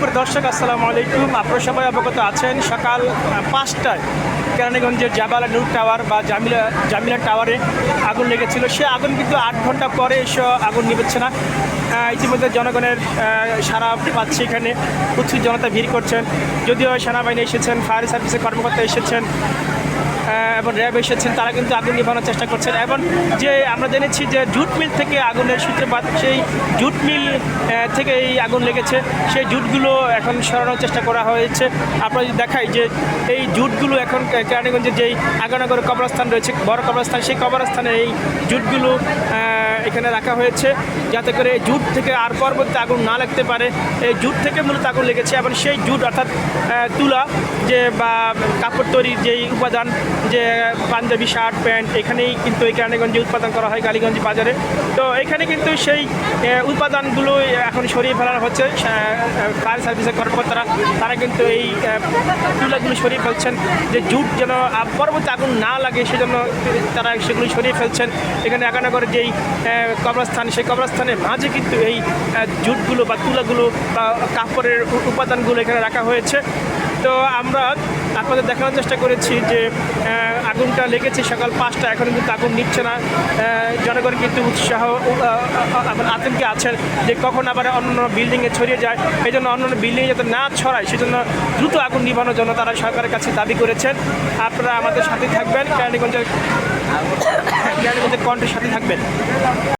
সুপ্রিয় দর্শক, আসসালামু আলাইকুম। আপনারা সবাই অবগত আছেন, সকাল পাঁচটায় কেরানীগঞ্জের জাবালা নূর টাওয়ার বা জামিলা জামিলা টাওয়ারে আগুন লেগেছিল। সে আগুন কিন্তু আট ঘণ্টা পরে এসে আগুন নিবেচ্ছে না। ইতিমধ্যে জনগণের সারা পাচ্ছে এখানে। প্রচুর জনতা ভিড় করছেন। যদিও সেনাবাহিনী এসেছেন, ফায়ার সার্ভিসের কর্মকর্তা এসেছেন। এবং র্যাব এসেছেন, তারা কিন্তু আগুন নিভানোর চেষ্টা করছেন। এবং যে আমরা জেনেছি যে জুট মিল থেকে আগুনের সূত্রপাত, সেই জুট মিল থেকে এই আগুন লেগেছে। সেই জুটগুলো এখন সরানোর চেষ্টা করা হয়েছে। আপনারা যদি দেখাই যে এই জুটগুলো এখন কেরানীগঞ্জের যেই আগানগর কবরস্থান রয়েছে, বড় কবরস্থান, সেই কবরস্থানে এই জুটগুলো এখানে রাখা হয়েছে যাতে করে জুট থেকে আর পরবর্তী আগুন না লাগতে পারে। এই জুট থেকে মূলত আগুন লেগেছে এবং সেই জুট অর্থাৎ তুলা যে বা কাপড় তৈরির যেই উপাদান যে পাঞ্জাবি, শার্ট, প্যান্ট, এখানেই কিন্তু এই কেরানীগঞ্জে উৎপাদন করা হয় কালীগঞ্জ বাজারে। তো এখানে কিন্তু সেই উপাদানগুলো এখন সরিয়ে ফেলানো হচ্ছে। ফায়ার সার্ভিসের কর্মকর্তারা, তারা কিন্তু এই তুলাগুলো সরিয়ে ফেলছেন। যে জুট যেন পরবর্তী আগুন না লাগে, সেজন্য তারা সেগুলো সরিয়ে ফেলছেন। এখানে একানগরের যেই কবরস্থান, সেই কবরস্থানের মাঝে কিন্তু এই জুটগুলো বা তুলাগুলো বা কাপড়ের উপাদানগুলো এখানে রাখা হয়েছে। তো আমরা আপনাদের দেখানোর চেষ্টা করেছি যে আগুনটা লেগেছে সকাল পাঁচটা, এখন কিন্তু আগুন নিচ্ছে না। জনগণ কিন্তু উৎসাহ আতঙ্কে আছেন যে কখন আবার অন্য বিল্ডিংয়ে ছড়িয়ে যায়। এই জন্য অন্য বিল্ডিংয়ে যাতে না ছড়ায়, সেজন্য দ্রুত আগুন নিভানোর জন্য তারা সরকারের কাছে দাবি করেছেন। আপনারা আমাদের সাথে থাকবেন, কেরানীগঞ্জের কেরানীগঞ্জের কণ্ঠের সাথে থাকবেন।